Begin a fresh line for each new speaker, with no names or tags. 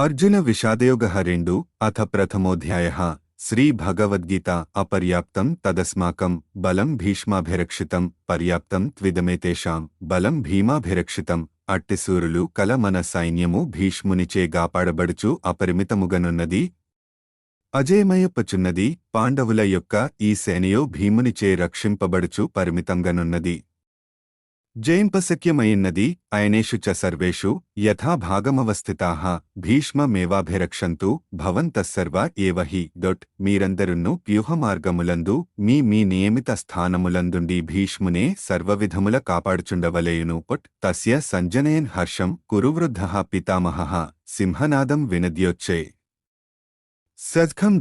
అర్జున విషాదయోగ రెండు అథ ప్రథమోధ్యాయ శ్రీ భగవద్గీత అపర్యాప్తం తదస్మాకం బలం భీష్మాభిరక్షితం పర్యాప్తం త్విదమేతేషాం బలం భీమాభిరక్షితం అట్టిసూరులు కల మన సైన్యము భీష్మునిచే గాపాడబడుచు అపరిమితముగనున్నది. అజేయమయపచున్నది పాండవుల యొక్క ఈ సేనయో భీమునిచే రక్షింపబడుచు పరిమితంగనున్నది. జయింపశక్యమయిన్నది అయనేషు చ సర్వేషు యథా భాగమవస్థితాః భీష్మమేవాభిరక్షంతు భవంతస్సర్వ ఏవ హి డొట్ మీరందరును వ్యూహమార్గములందు మీ మీ నియమిత స్థానములందుండి భీష్మునే సర్వవిధముల కాపాడుచుండవలేయును పొట్ తస్య సంజనయన్ హర్షం కురువృద్ధః పితామహః సింహనాదం వినద్యోచ్చే సద్ఖం